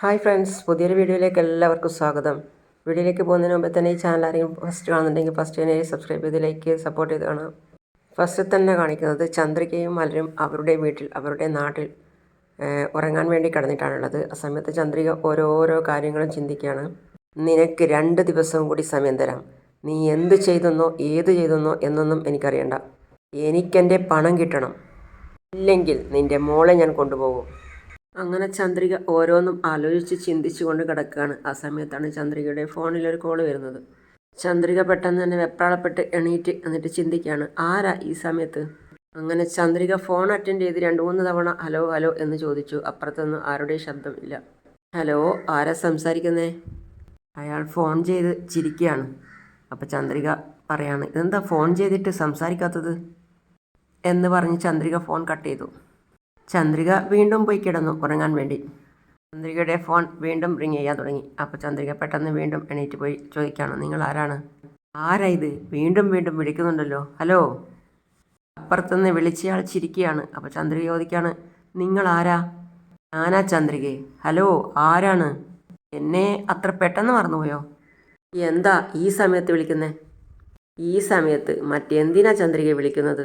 Hi friends പുതിയൊരു വീഡിയോയിലേക്ക് എല്ലാവർക്കും സ്വാഗതം. വീഡിയോയിലേക്ക് പോകുന്നതിന് മുമ്പ് തന്നെ ഈ ചാനൽ ആരെങ്കിലും ഫസ്റ്റ് കാണുന്നുണ്ടെങ്കിൽ ഫസ്റ്റ് തന്നെ സബ്സ്ക്രൈബ് ചെയ്ത് ലൈക്ക് സപ്പോർട്ട് ചെയ്ത് കാണാം. ഫസ്റ്റ് തന്നെ കാണിക്കുന്നത് ചന്ദ്രികയും മലരും അവരുടെ വീട്ടിൽ അവരുടെ നാട്ടിൽ ഉറങ്ങാൻ വേണ്ടി കിടന്നിട്ടാണുള്ളത്. ആ സമയത്ത് ചന്ദ്രിക ഓരോരോ കാര്യങ്ങളും ചിന്തിക്കുകയാണ്. നിനക്ക് രണ്ട് ദിവസവും കൂടി സമയം തരാം. നീ എന്ത് ചെയ്തെന്നോ ഏത് ചെയ്തെന്നോ എന്നൊന്നും എനിക്കറിയണ്ട. എനിക്കെന്റെ പണം കിട്ടണം. ഇല്ലെങ്കിൽ നിന്റെ മോളെ ഞാൻ കൊണ്ടുപോകും. അങ്ങനെ ചന്ദ്രിക ഓരോന്നും ആലോചിച്ച് ചിന്തിച്ചുകൊണ്ട് കിടക്കുകയാണ്. ആ സമയത്താണ് ചന്ദ്രികയുടെ ഫോണിലൊരു കോൾ വരുന്നത്. ചന്ദ്രിക പെട്ടെന്ന് തന്നെ വെപ്രാളപ്പെട്ട് എണീറ്റ് എന്നിട്ട് ചിന്തിക്കുകയാണ് ആരാ ഈ സമയത്ത്? അങ്ങനെ ചന്ദ്രിക ഫോൺ അറ്റൻഡ് ചെയ്ത് രണ്ട് മൂന്ന് തവണ ഹലോ ഹലോ എന്ന് ചോദിച്ചു. അപ്പുറത്തൊന്നും ആരുടെയും ശബ്ദമില്ല ഹലോ ആരാ സംസാരിക്കുന്നേ? അയാൾ ഫോൺ ചെയ്ത് ചിരിക്കുകയാണ്. അപ്പോൾ ചന്ദ്രിക പറയാണ് ഇതെന്താ ഫോൺ ചെയ്തിട്ട് സംസാരിക്കാത്തത്? എന്ന് പറഞ്ഞ് ചന്ദ്രിക ഫോൺ കട്ട് ചെയ്തു. ചന്ദ്രിക വീണ്ടും പോയി കിടന്നു ഉറങ്ങാൻ വേണ്ടി. ചന്ദ്രികയുടെ ഫോൺ വീണ്ടും റിങ് ചെയ്യാൻ തുടങ്ങി. അപ്പോൾ ചന്ദ്രിക പെട്ടെന്ന് വീണ്ടും എണീറ്റ് പോയി ചോദിക്കുകയാണ് നിങ്ങൾ ആരാണ്? ആരാ ഇത്? വീണ്ടും വീണ്ടും വിളിക്കുന്നുണ്ടല്ലോ. ഹലോ? അപ്പുറത്തുനിന്ന് വിളിച്ചയാൾ ചിരിക്കുകയാണ്. അപ്പോൾ ചന്ദ്രിക ചോദിക്കുകയാണ് നിങ്ങൾ ആരാ? ഞാനാ ചന്ദ്രികയെ ഹലോ ആരാണ്? എന്നെ അത്ര പെട്ടെന്ന് മറന്നുപോയോ? എന്താ ഈ സമയത്ത് വിളിക്കുന്നേ? ഈ സമയത്ത് മറ്റെന്തിനാ ചന്ദ്രികയെ വിളിക്കുന്നത്?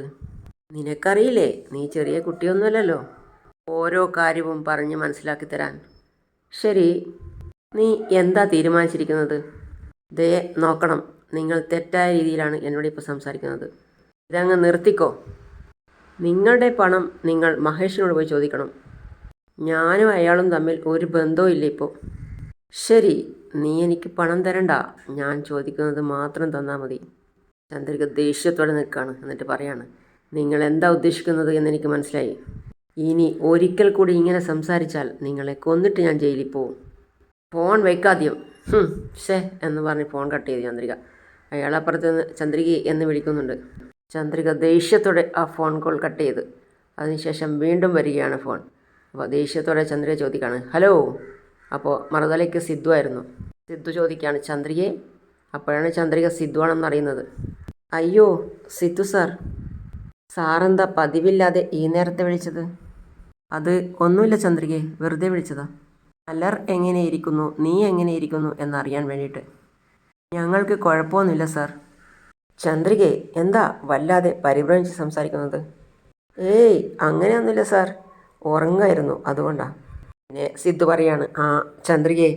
നിനക്കറിയില്ലേ നീ ചെറിയ കുട്ടിയൊന്നുമല്ലല്ലോ? ഓരോ കാര്യവും പറഞ്ഞ് മനസ്സിലാക്കി തരാൻ. ശരി നീ എന്താ തീരുമാനിച്ചിരിക്കുന്നത്? ദേ നോക്കണം നിങ്ങൾ തെറ്റായ രീതിയിലാണ് എന്നോട് ഇപ്പോൾ സംസാരിക്കുന്നത്. ഇതങ്ങ് നിർത്തിക്കോ. നിങ്ങളുടെ പണം നിങ്ങൾ മഹേഷിനോട് പോയി ചോദിക്കണം. ഞാനും അയാളും തമ്മിൽ ഒരു ബന്ധവും ഇല്ല ഇപ്പോൾ. ശരി നീ എനിക്ക് പണം തരണ്ട. ഞാൻ ചോദിക്കുന്നത് മാത്രം തന്നാൽ മതി. ചന്ദ്രിക ദേഷ്യത്തോടെ നിൽക്കുകയാണ് എന്നിട്ട് പറയാണ്. നിങ്ങൾ എന്താ ഉദ്ദേശിക്കുന്നത് എന്നെനിക്ക് മനസ്സിലായി. ഇനി ഒരിക്കൽ കൂടി ഇങ്ങനെ സംസാരിച്ചാൽ നിങ്ങളെ കൊന്നിട്ട് ഞാൻ ജയിലിൽ പോവും ഫോൺ വയ്ക്കാദ്യം ഹും, ഷേ എന്ന് പറഞ്ഞ് ഫോൺ കട്ട് ചെയ്തു ചന്ദ്രിക. അയാൾ അപ്പുറത്ത് നിന്ന് ചന്ദ്രിക എന്ന് വിളിക്കുന്നുണ്ട്. ചന്ദ്രിക ദേഷ്യത്തോടെ ആ ഫോൺ കോൾ കട്ട് ചെയ്ത്. അതിനുശേഷം വീണ്ടും വരികയാണ് ഫോൺ. അപ്പോൾ ദേഷ്യത്തോടെ ചന്ദ്രിക ചോദിക്കുകയാണ് ഹലോ? അപ്പോൾ മറുതലയ്ക്ക് സിദ്ധു ആയിരുന്നു. സിദ്ധു ചോദിക്കുകയാണ് ചന്ദ്രികയെ അപ്പോഴാണ് ചന്ദ്രിക സിദ്ധു ആണെന്ന് അറിയുന്നത്. അയ്യോ സിദ്ധു സാർ സാറെന്താ പതിവില്ലാതെ ഈ നേരത്തെ വിളിച്ചത്? അത് ഒന്നുമില്ല ചന്ദ്രികെ വെറുതെ വിളിച്ചതാ. മലർ എങ്ങനെയിരിക്കുന്നു നീ എങ്ങനെയിരിക്കുന്നു എന്നറിയാൻ വേണ്ടിയിട്ട്. ഞങ്ങൾക്ക് കുഴപ്പമൊന്നുമില്ല സാർ. ചന്ദ്രികെ എന്താ വല്ലാതെ പരിഭ്രമിച്ച് സംസാരിക്കുന്നത്? ഏയ് അങ്ങനെയൊന്നുമില്ല സാർ. ഉറങ്ങായിരുന്നു അതുകൊണ്ടാണ് പിന്നെ സിദ്ധു പറയാണ് ആ ചന്ദ്രികെ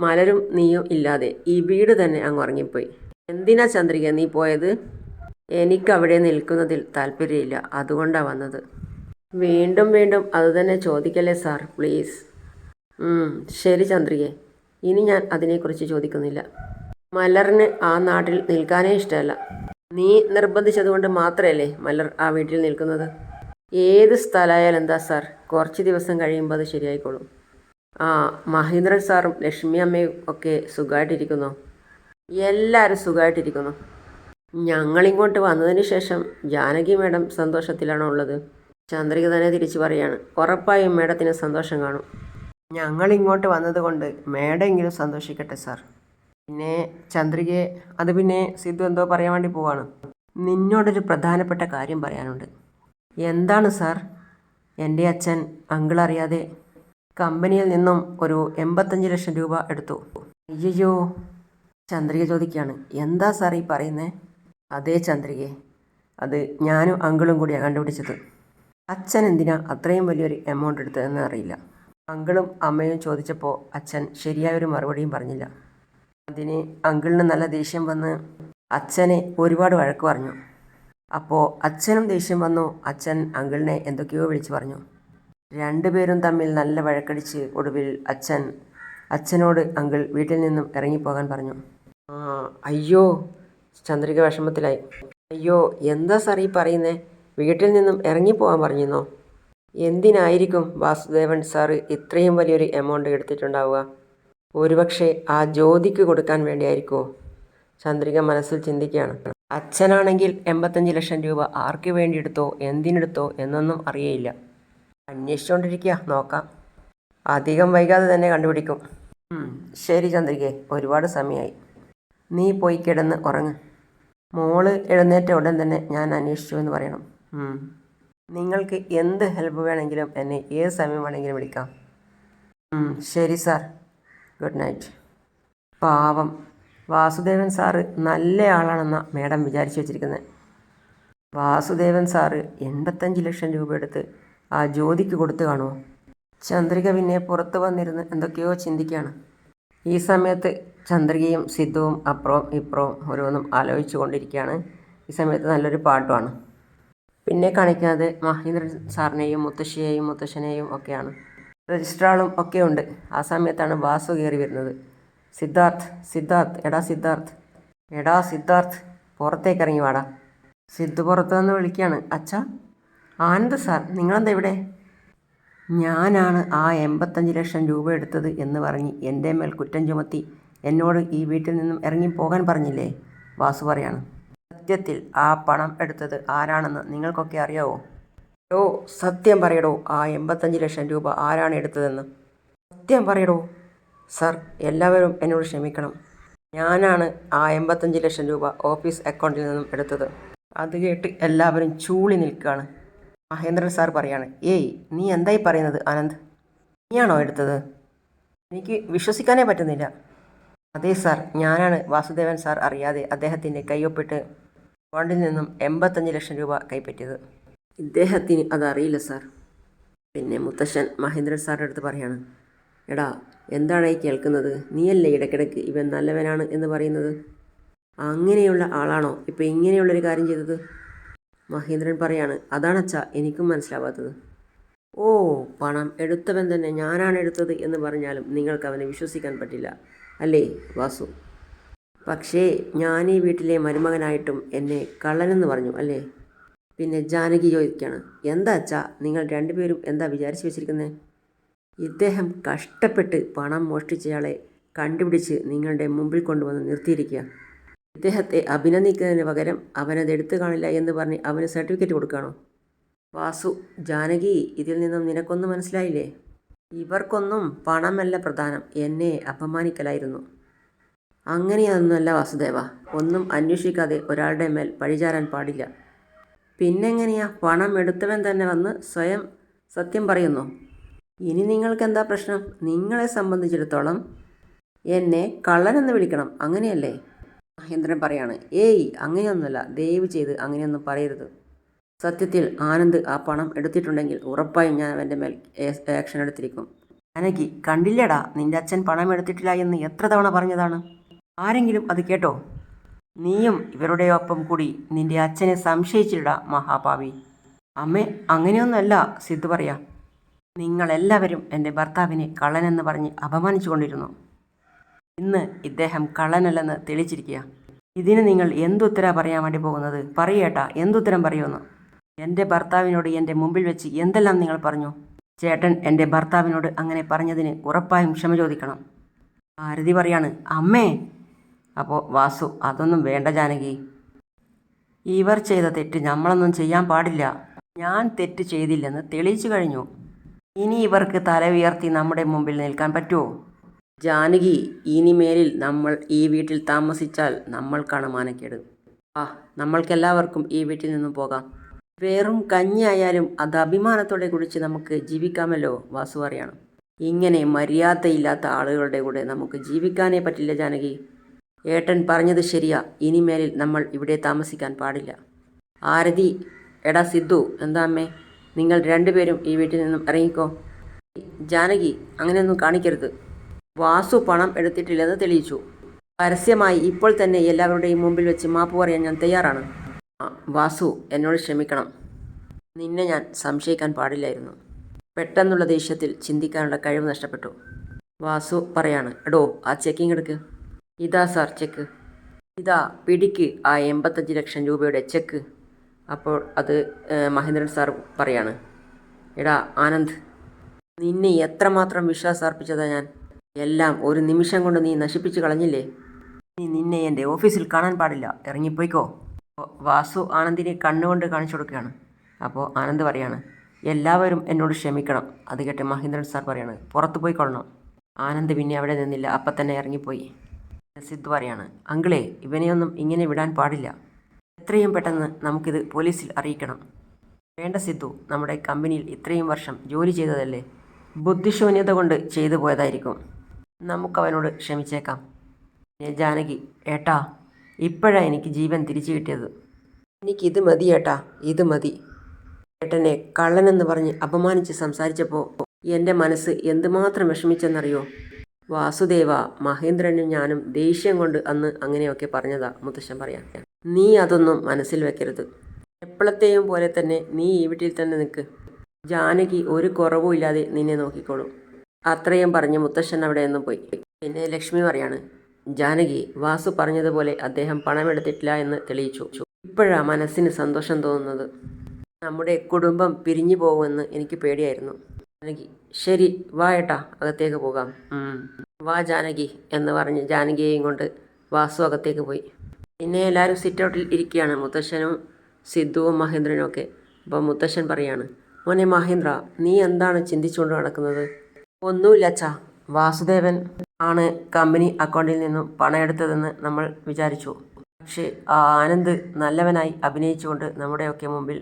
മലരും നീയും ഇല്ലാതെ ഈ വീട് തന്നെ അങ്ങ് ഉറങ്ങിപ്പോയി. എന്തിനാ ചന്ദ്രിക നീ പോയത്? എനിക്കവിടെ നിൽക്കുന്നതിൽ താല്പര്യമില്ല അതുകൊണ്ടാണ് വന്നത്. വീണ്ടും വീണ്ടും അതുതന്നെ ചോദിക്കല്ലേ സാർ? പ്ലീസ്. ശരി ചന്ദ്രികെ. ഇനി ഞാൻ അതിനെക്കുറിച്ച് ചോദിക്കുന്നില്ല. മലറിന് ആ നാട്ടിൽ നിൽക്കാനേ ഇഷ്ടമല്ല. നീ നിർബന്ധിച്ചതുകൊണ്ട് മാത്രമല്ലേ മലർ ആ വീട്ടിൽ നിൽക്കുന്നത്? ഏത് സ്ഥലമായാലും എന്താ സാർ? കുറച്ച് ദിവസം കഴിയുമ്പോൾ അത് ശരിയായിക്കോളും. ആ മഹേന്ദ്രൻ സാറും ലക്ഷ്മി അമ്മയും ഒക്കെ സുഖമായിട്ടിരിക്കുന്നു? എല്ലാവരും സുഖമായിട്ടിരിക്കുന്നു. ഞങ്ങളിങ്ങോട്ട് വന്നതിന് ശേഷം ജാനകി മേഡം സന്തോഷത്തിലാണോ ഉള്ളത്. ചന്ദ്രിക തന്നെ തിരിച്ചു പറയാണ് ഉറപ്പായും മേഡത്തിന് സന്തോഷം കാണും. ഞങ്ങളിങ്ങോട്ട് വന്നതുകൊണ്ട് മേഡമെങ്കിലും സന്തോഷിക്കട്ടെ സാർ. പിന്നെ ചന്ദ്രികയെ അത് പിന്നെ സിദ്ധു എന്തോ പറയാൻ വേണ്ടി പോവാണ്. നിന്നോടൊരു പ്രധാനപ്പെട്ട കാര്യം പറയാനുണ്ട്. എന്താണ് സാർ? എന്റെ അച്ഛൻ അങ്കിൾ അറിയാതെ കമ്പനിയിൽ നിന്നും ഒരു എൺപത്തഞ്ച് ലക്ഷം രൂപ എടുത്തു. അയ്യോ ചന്ദ്രിക ചോദിക്കുകയാണ്. എന്താ സാർ ഈ പറയുന്നേ? അതേ ചന്ദ്രികയെ അത് ഞാനും അങ്കിളും കൂടിയാണ് കണ്ടുപിടിച്ചത്. അച്ഛൻ എന്തിനാ അത്രയും വലിയൊരു എമൗണ്ട് എടുത്തതെന്ന് അറിയില്ല. അങ്കിളും അമ്മയും ചോദിച്ചപ്പോൾ അച്ഛൻ ശരിയായൊരു മറുപടിയും പറഞ്ഞില്ല. അതിന് അങ്കിളിന് നല്ല ദേഷ്യം വന്ന് അച്ഛനെ ഒരുപാട് വഴക്ക് പറഞ്ഞു. അപ്പോൾ അച്ഛനും ദേഷ്യം വന്നു അച്ഛൻ അങ്കിളിനെ എന്തൊക്കെയോ വിളിച്ചു പറഞ്ഞു. രണ്ടുപേരും തമ്മിൽ നല്ല വഴക്കടിച്ച് ഒടുവിൽ അച്ഛൻ അച്ഛനോട് അങ്കിൾ വീട്ടിൽ നിന്നും ഇറങ്ങിപ്പോകാൻ പറഞ്ഞു. അയ്യോ ചന്ദ്രിക വിഷമത്തിലായി. അയ്യോ എന്താ സാർ ഈ പറയുന്നേ? വീട്ടിൽ നിന്നും ഇറങ്ങിപ്പോകാൻ പറഞ്ഞിരുന്നോ? എന്തിനായിരിക്കും വാസുദേവൻ സാറ് ഇത്രയും വലിയൊരു എമൗണ്ട് എടുത്തിട്ടുണ്ടാവുക? ഒരുപക്ഷെ ആ ജ്യോതിക്ക് കൊടുക്കാൻ വേണ്ടിയായിരിക്കുമോ ചന്ദ്രിക മനസ്സിൽ ചിന്തിക്കുകയാണ്. അച്ഛനാണെങ്കിൽ എൺപത്തഞ്ച് ലക്ഷം രൂപ ആർക്ക് വേണ്ടി എടുത്തോ എന്തിനെടുത്തോ എന്നൊന്നും അറിയയില്ല. അന്വേഷിച്ചുകൊണ്ടിരിക്കുക നോക്കാം. അധികം വൈകാതെ തന്നെ കണ്ടുപിടിക്കും. ശരി ചന്ദ്രികെ ഒരുപാട് സമയമായി നീ പോയി കിടന്ന് ഉറങ്ങ്. മോൾ എഴുന്നേറ്റ ഉടൻ തന്നെ ഞാൻ അന്വേഷിച്ചു എന്ന് പറയണം. നിങ്ങൾക്ക് എന്ത് ഹെൽപ്പ് വേണമെങ്കിലും എന്നെ ഏത് സമയം വേണമെങ്കിലും വിളിക്കാം. ശരി സാർ ഗുഡ് നൈറ്റ് പാവം. വാസുദേവൻ സാറ് നല്ല ആളാണെന്ന മേഡം വിചാരിച്ചു വെച്ചിരിക്കുന്നത് വാസുദേവൻ സാറ് എൺപത്തഞ്ച് ലക്ഷം രൂപ എടുത്ത് ആ ജ്യോതിക്ക് കൊടുത്തു കാണുമോ ചന്ദ്രിക പിന്നെ പുറത്ത് വന്നിരുന്ന് എന്തൊക്കെയോ ചിന്തിക്കുകയാണ് ഈ സമയത്ത് ചന്ദ്രികയും സിദ്ധുവും അപ്പുറവും ഇപ്പുറവും ഓരോന്നും ആലോചിച്ചു കൊണ്ടിരിക്കുകയാണ്. ഈ സമയത്ത് നല്ലൊരു പാട്ടുമാണ്. പിന്നെ കാണിക്കുന്നത് മഹേന്ദ്രൻ സാറിനെയും മുത്തശ്ശിയെയും മുത്തശ്ശനെയും ഒക്കെയാണ്. രജിസ്ട്രാളും ഒക്കെ ഉണ്ട്. ആ സമയത്താണ് വാസു കയറി വരുന്നത്. സിദ്ധാർത്ഥ് സിദ്ധാർത്ഥ് എടാ സിദ്ധാർത്ഥ്. എടാ സിദ്ധാർത്ഥ് പുറത്തേക്ക് ഇറങ്ങി വാടാ. സിദ്ധു പുറത്തു നിന്ന് വിളിക്കുകയാണ്. അച്ഛാ ആനന്ദ് സാർ നിങ്ങളെന്താ ഇവിടെ? ഞാനാണ് ആ എൺപത്തഞ്ച് ലക്ഷം രൂപ എടുത്തത് എന്ന് പറഞ്ഞ് എന്റെ മേൽ കുറ്റം ചുമത്തി എന്നോട് ഈ വീട്ടിൽ നിന്നും ഇറങ്ങിപ്പോകാൻ പറഞ്ഞില്ലേ? വാസു പറയാണ്. സത്യത്തിൽ ആ പണം എടുത്തത് ആരാണെന്ന് നിങ്ങൾക്കൊക്കെ അറിയാവോ? ഓ സത്യം പറയടോ ആ എൺപത്തഞ്ച് ലക്ഷം രൂപ ആരാണ് എടുത്തതെന്ന്? സത്യം പറയടോ. സർ എല്ലാവരും എന്നോട് ക്ഷമിക്കണം. ഞാനാണ് ആ എൺപത്തഞ്ച് ലക്ഷം രൂപ ഓഫീസ് അക്കൗണ്ടിൽ നിന്നും എടുത്തത്. അത് കേട്ട് എല്ലാവരും ചൂളി നിൽക്കുകയാണ്. മഹേന്ദ്രൻ സാർ പറയാണ് ഏയ് നീ എന്തായി പറയുന്നത് ആനന്ദ്? നീയാണോ എടുത്തത്? എനിക്ക് വിശ്വസിക്കാനേ പറ്റുന്നില്ല. അതെ സാർ ഞാനാണ് വാസുദേവൻ സാർ അറിയാതെ അദ്ദേഹത്തിന്റെ കൈയൊപ്പിട്ട് അക്കൗണ്ടിൽ നിന്നും എൺപത്തഞ്ച് ലക്ഷം രൂപ കൈപ്പറ്റിയത്. ഇദ്ദേഹത്തിന് അതറിയില്ല സാർ. പിന്നെ മുത്തശ്ശൻ മഹേന്ദ്രൻ സാറിന്റെ അടുത്ത് പറയാണ് എടാ എന്താണ് ഈ കേൾക്കുന്നത്? നീയല്ലേ ഇടയ്ക്കിടയ്ക്ക് ഇവൻ നല്ലവനാണ് എന്ന് പറയുന്നത്? അങ്ങനെയുള്ള ആളാണോ ഇപ്പം ഇങ്ങനെയുള്ളൊരു കാര്യം ചെയ്തത്? മഹേന്ദ്രൻ പറയാണ് അതാണച്ചാ എനിക്കും മനസ്സിലാവാത്തത്. ഓ പണം എടുത്തവൻ തന്നെ ഞാനാണ് എടുത്തത് എന്ന് പറഞ്ഞാലും നിങ്ങൾക്ക് അവനെ വിശ്വസിക്കാൻ പറ്റില്ല അല്ലേ വാസു? പക്ഷേ ഞാൻ ഈ വീട്ടിലെ മരുമകനായിട്ടും എന്നെ കള്ളനെന്ന് പറഞ്ഞു അല്ലേ? പിന്നെ ജാനകി ചോദിക്കുകയാണ് എന്താ അച്ഛാ നിങ്ങൾ രണ്ടുപേരും എന്താ വിചാരിച്ചു വെച്ചിരിക്കുന്നത് ഇദ്ദേഹം കഷ്ടപ്പെട്ട് പണം മോഷ്ടിച്ചയാളെ കണ്ടുപിടിച്ച് നിങ്ങളുടെ മുമ്പിൽ കൊണ്ടുവന്ന് നിർത്തിയിരിക്കുക ഇദ്ദേഹത്തെ അഭിനന്ദിക്കുന്നതിന് പകരം അവനത് എടുത്തു കാണില്ല എന്ന് പറഞ്ഞ് അവന് സർട്ടിഫിക്കറ്റ് കൊടുക്കുകയാണോ വാസു ജാനകി ഇതിൽ നിന്നും നിനക്കൊന്നും മനസ്സിലായില്ലേ? ഇവർക്കൊന്നും പണമല്ല പ്രധാനം. എന്നെ അപമാനിക്കലായിരുന്നു. അങ്ങനെയൊന്നുമല്ല വാസുദേവ. ഒന്നും അന്വേഷിക്കാതെ ഒരാളുടെ മേൽ പഴിചാരാൻ പാടില്ല. പിന്നെങ്ങനെയാ പണം എടുത്തവൻ തന്നെ വന്ന് സ്വയം സത്യം പറയുന്നു? ഇനി നിങ്ങൾക്ക് എന്താ പ്രശ്നം? നിങ്ങളെ സംബന്ധിച്ചിടത്തോളം എന്നെ കള്ളനെന്ന് വിളിക്കണം. അങ്ങനെയല്ലേ? മഹേന്ദ്രൻ പറയാണ് ഏയ് അങ്ങനെയൊന്നുമല്ല. ദയവ് ചെയ്ത് അങ്ങനെയൊന്നും പറയരുത്. സത്യത്തിൽ ആനന്ദ് ആ പണം എടുത്തിട്ടുണ്ടെങ്കിൽ ഉറപ്പായും ഞാൻ അവന്റെ മേൽ ആക്ഷൻ എടുത്തിരിക്കും. അനക്ക് കണ്ടില്ലടാ നിന്റെ അച്ഛൻ പണം എടുത്തിട്ടില്ല എന്ന് എത്ര തവണ പറഞ്ഞതാണ്? ആരെങ്കിലും അത് കേട്ടോ? നീയും ഇവരുടെ ഒപ്പം കൂടി നിന്റെ അച്ഛനെ സംശയിച്ചിടാ മഹാഭാവി അമ്മേ അങ്ങനെയൊന്നുമല്ല സിദ്ധു പറയാ. നിങ്ങളെല്ലാവരും എന്റെ ഭർത്താവിനെ കള്ളനെന്ന് പറഞ്ഞ് അപമാനിച്ചു കൊണ്ടിരുന്നു ഇന്ന് ഇദ്ദേഹം കള്ളനല്ലെന്ന് തെളിച്ചിരിക്കുക ഇതിന് നിങ്ങൾ എന്തുത്തരാ പറയാൻ വേണ്ടി പോകുന്നത്? പറയേട്ടാ എന്തുത്തരം പറയുമെന്ന്. എന്റെ ഭർത്താവിനോട് എന്റെ മുമ്പിൽ വെച്ച് എന്തെല്ലാം നിങ്ങൾ പറഞ്ഞു? ചേട്ടൻ എന്റെ ഭർത്താവിനോട് അങ്ങനെ പറഞ്ഞതിന് ഉറപ്പായും ക്ഷമ ചോദിക്കണം. ആരതി പറയാണ് അമ്മേ! അപ്പോൾ വാസു അതൊന്നും വേണ്ട ജാനകി. ഇവർ ചെയ്ത തെറ്റ് നമ്മളൊന്നും ചെയ്യാൻ പാടില്ല. ഞാൻ തെറ്റ് ചെയ്തില്ലെന്ന് തെളിയിച്ചു കഴിഞ്ഞു. ഇനി ഇവർക്ക് തല ഉയർത്തി നമ്മുടെ മുമ്പിൽ നിൽക്കാൻ പറ്റുമോ ജാനകി ഇനിമേലിൽ നമ്മൾ ഈ വീട്ടിൽ താമസിച്ചാൽ നമ്മൾക്കാണ് മാനക്കേട്. ആ നമ്മൾക്കെല്ലാവർക്കും ഈ വീട്ടിൽ നിന്നും പോകാം. വെറും കഞ്ഞിയായാലും അത് അഭിമാനത്തോടെ കുടിച്ച് നമുക്ക് ജീവിക്കാമല്ലോ വാസു പറയാണ് ഇങ്ങനെ മര്യാദയില്ലാത്ത ആളുകളുടെ കൂടെ നമുക്ക് ജീവിക്കാനേ പറ്റില്ല ജാനകി. ഏട്ടൻ പറഞ്ഞത് ശരിയാ ഇനിമേലിൽ നമ്മൾ ഇവിടെ താമസിക്കാൻ പാടില്ല. ആരതി എടാ സിദ്ധു എന്താ അമ്മേ? നിങ്ങൾ രണ്ടുപേരും ഈ വീട്ടിൽ നിന്നും ഇറങ്ങിക്കോ. ജാനകി അങ്ങനെയൊന്നും കാണിക്കരുത്. വാസു പണം എടുത്തിട്ടില്ലെന്ന് തെളിയിച്ചു. പരസ്യമായി ഇപ്പോൾ തന്നെ എല്ലാവരുടെയും മുമ്പിൽ വെച്ച് മാപ്പ് പറയാൻ ഞാൻ തയ്യാറാണ്. വാസു എന്നോട് ക്ഷമിക്കണം. നിന്നെ ഞാൻ സംശയിക്കാൻ പാടില്ലായിരുന്നു. പെട്ടെന്നുള്ള ദേഷ്യത്തിൽ ചിന്തിക്കാനുള്ള കഴിവ് നഷ്ടപ്പെട്ടു. വാസു പറയാണ് എടോ ആ ചെക്കിംഗ് എടുക്ക്. ഇതാ സാർ ചെക്ക് ഇതാ പിടിക്ക് ആ എൺപത്തഞ്ച് ലക്ഷം രൂപയുടെ ചെക്ക് അപ്പോൾ അത് മഹേന്ദ്രൻ സാർ പറയാണ്. എടാ ആനന്ദ് നിന്നെ എത്രമാത്രം വിശ്വാസം അർപ്പിച്ചതാ ഞാൻ. എല്ലാം ഒരു നിമിഷം കൊണ്ട് നീ നശിപ്പിച്ചു കളഞ്ഞില്ലേ? നീ നിന്നെ എന്റെ ഓഫീസിൽ കാണാൻ പാടില്ല. ഇറങ്ങിപ്പോയിക്കോ. വാസു ആനന്ദിനെ കണ്ണുകൊണ്ട് കാണിച്ചു കൊടുക്കുകയാണ്. അപ്പോൾ ആനന്ദ് പറയാണ് എല്ലാവരും എന്നോട് ക്ഷമിക്കണം. അത് കേട്ട് മഹേന്ദ്രൻ സാർ പറയാണ് പുറത്തു പോയി കൊള്ളണം. ആനന്ദ് പിന്നെ അവിടെ നിന്നില്ല. അപ്പം തന്നെ ഇറങ്ങിപ്പോയി. സിദ്ധു പറയാണ് അങ്കിളെ ഇവനെയൊന്നും ഇങ്ങനെ വിടാൻ പാടില്ല. എത്രയും പെട്ടെന്ന് നമുക്കിത് പോലീസിൽ അറിയിക്കണം. വേണ്ട സിദ്ധു നമ്മുടെ കമ്പനിയിൽ ഇത്രയും വർഷം ജോലി ചെയ്തതല്ലേ? ബുദ്ധിശൂന്യത കൊണ്ട് ചെയ്തു പോയതായിരിക്കും. നമുക്കവനോട് ക്ഷമിച്ചേക്കാം. പിന്നെ ജാനകി ഏട്ടാ ഇപ്പോഴാണ് എനിക്ക് ജീവൻ തിരിച്ചു കിട്ടിയത്. എനിക്കിത് മതി ഏട്ടാ ഇത് മതി. ഏട്ടനെ കള്ളനെന്ന് പറഞ്ഞ് അപമാനിച്ച് സംസാരിച്ചപ്പോൾ എന്റെ മനസ്സ് എന്തുമാത്രം വിഷമിച്ചെന്നറിയോ? വാസുദേവ മഹേന്ദ്രനും ഞാനും ദേഷ്യം കൊണ്ട് അന്ന് അങ്ങനെയൊക്കെ പറഞ്ഞതാ മുത്തശ്ശൻ പറയാം നീ അതൊന്നും മനസ്സിൽ വെക്കരുത്. എപ്പോഴത്തെയും പോലെ തന്നെ നീ ഈ വീട്ടിൽ തന്നെ നിൽക്ക്. ജാനകി ഒരു കുറവും ഇല്ലാതെ നിന്നെ നോക്കിക്കോളും. അത്രയും പറഞ്ഞ് മുത്തശ്ശൻ അവിടെ നിന്നും പോയി. പിന്നെ ലക്ഷ്മി പറയാണ് ജാനകി വാസു പറഞ്ഞതുപോലെ അദ്ദേഹം പണമെടുത്തിട്ടില്ല എന്ന് തെളിയിച്ചു. ഇപ്പോഴാ മനസ്സിന് സന്തോഷം തോന്നുന്നത്. നമ്മുടെ കുടുംബം പിരിഞ്ഞു പോകുമെന്ന് എനിക്ക് പേടിയായിരുന്നു. ജാനകി ശരി വാ ഏട്ടാ അകത്തേക്ക് പോകാം. വാ ജാനകി എന്ന് പറഞ്ഞ് ജാനകിയെയും കൊണ്ട് വാസു അകത്തേക്ക് പോയി. പിന്നെ എല്ലാവരും സിറ്റൗട്ടിൽ ഇരിക്കുകയാണ് മുത്തശ്ശനും സിദ്ധുവും മഹേന്ദ്രനും ഒക്കെ. അപ്പോൾ മുത്തശ്ശൻ പറയാണ് മോനെ മഹേന്ദ്ര നീ എന്താണ് ചിന്തിച്ചുകൊണ്ട് നടക്കുന്നത്? ഒന്നുമില്ല അച്ഛാ വാസുദേവൻ ആണ് കമ്പനി അക്കൗണ്ടിൽ നിന്നും പണം എടുത്തതെന്ന് നമ്മൾ വിചാരിച്ചു. പക്ഷേ ആ ആനന്ദ് നല്ലവനായി അഭിനയിച്ചുകൊണ്ട് നമ്മുടെയൊക്കെ മുമ്പിൽ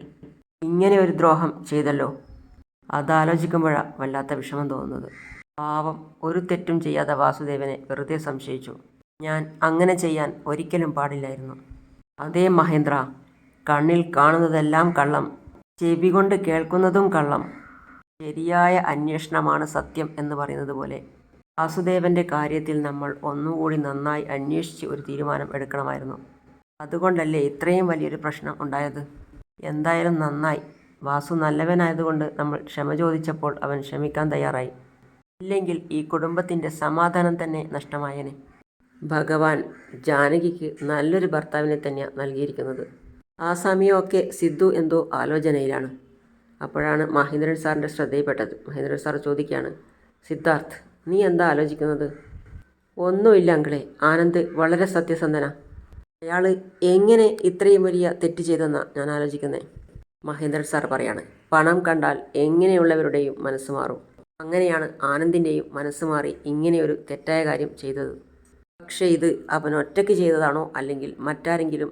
ഇങ്ങനെ ഒരു ദ്രോഹം ചെയ്തല്ലോ. അതാലോചിക്കുമ്പോഴാണ് വല്ലാത്ത വിഷമം തോന്നുന്നത്. പാവം ഒരു തെറ്റും ചെയ്യാതെ വാസുദേവനെ വെറുതെ സംശയിച്ചു. ഞാൻ അങ്ങനെ ചെയ്യാൻ ഒരിക്കലും പാടില്ലായിരുന്നു. അതേ മഹേന്ദ്ര കണ്ണിൽ കാണുന്നതെല്ലാം കള്ളം ചെവി കൊണ്ട് കേൾക്കുന്നതും കള്ളം. ശരിയായ അന്വേഷണമാണ് സത്യം എന്ന് പറയുന്നത് പോലെ വാസുദേവന്റെ കാര്യത്തിൽ നമ്മൾ ഒന്നുകൂടി നന്നായി അന്വേഷിച്ച് ഒരു തീരുമാനം എടുക്കണമായിരുന്നു. അതുകൊണ്ടല്ലേ ഇത്രയും വലിയൊരു പ്രശ്നം ഉണ്ടായത്? എന്തായാലും നന്നായി. വാസു നല്ലവനായതുകൊണ്ട് നമ്മൾ ക്ഷമ ചോദിച്ചപ്പോൾ അവൻ ക്ഷമിക്കാൻ തയ്യാറായി. ഇല്ലെങ്കിൽ ഈ കുടുംബത്തിന്റെ സമാധാനം തന്നെ നഷ്ടമായേനെ. ഭഗവാൻ ജാനകിക്ക് നല്ലൊരു ഭർത്താവിനെ തന്നെയാണ് നൽകിയിരിക്കുന്നത്. ആ സമയമൊക്കെ സിദ്ധു എന്തോ ആലോചനയിലാണ്. അപ്പോഴാണ് മഹേന്ദ്രൻ സാറിന്റെ ശ്രദ്ധയിൽപ്പെട്ടത്. മഹേന്ദ്രൻ സാർ ചോദിക്കുകയാണ് സിദ്ധാർത്ഥ് നീ എന്താ ആലോചിക്കുന്നത്? ഒന്നുമില്ല അങ്കിളെ ആനന്ദ് വളരെ സത്യസന്ധന. അയാൾ എങ്ങനെ ഇത്രയും വലിയ തെറ്റ് ചെയ്തെന്നാണ് ഞാൻ ആലോചിക്കുന്നത് മഹേന്ദ്രൻ സാർ പറയാണ് പണം കണ്ടാൽ എങ്ങനെയുള്ളവരുടെയും മനസ്സ് മാറും. അങ്ങനെയാണ് ആനന്ദിന്റെയും മനസ്സ് മാറി ഇങ്ങനെയൊരു തെറ്റായ കാര്യം ചെയ്തത്. പക്ഷേ ഇത് അവൻ ഒറ്റയ്ക്ക് ചെയ്തതാണോ അല്ലെങ്കിൽ മറ്റാരെങ്കിലും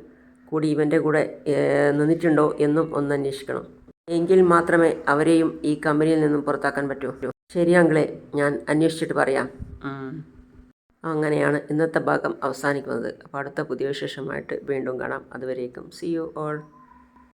കൂടി ഇവന്റെ കൂടെ നിന്നിട്ടുണ്ടോ എന്നും ഒന്ന് അന്വേഷിക്കണം. എങ്കിൽ മാത്രമേ അവരെയും ഈ കമ്പനിയിൽ നിന്നും പുറത്താക്കാൻ പറ്റൂ. ശരി അങ്കിളെ ഞാൻ അന്വേഷിച്ചിട്ട് പറയാം. അങ്ങനെയാണ് ഇന്നത്തെ ഭാഗം അവസാനിക്കുന്നത്. അപ്പോൾ അടുത്ത പുതിയ വിശേഷമായിട്ട് വീണ്ടും കാണാം. അതുവരേക്കും. C you all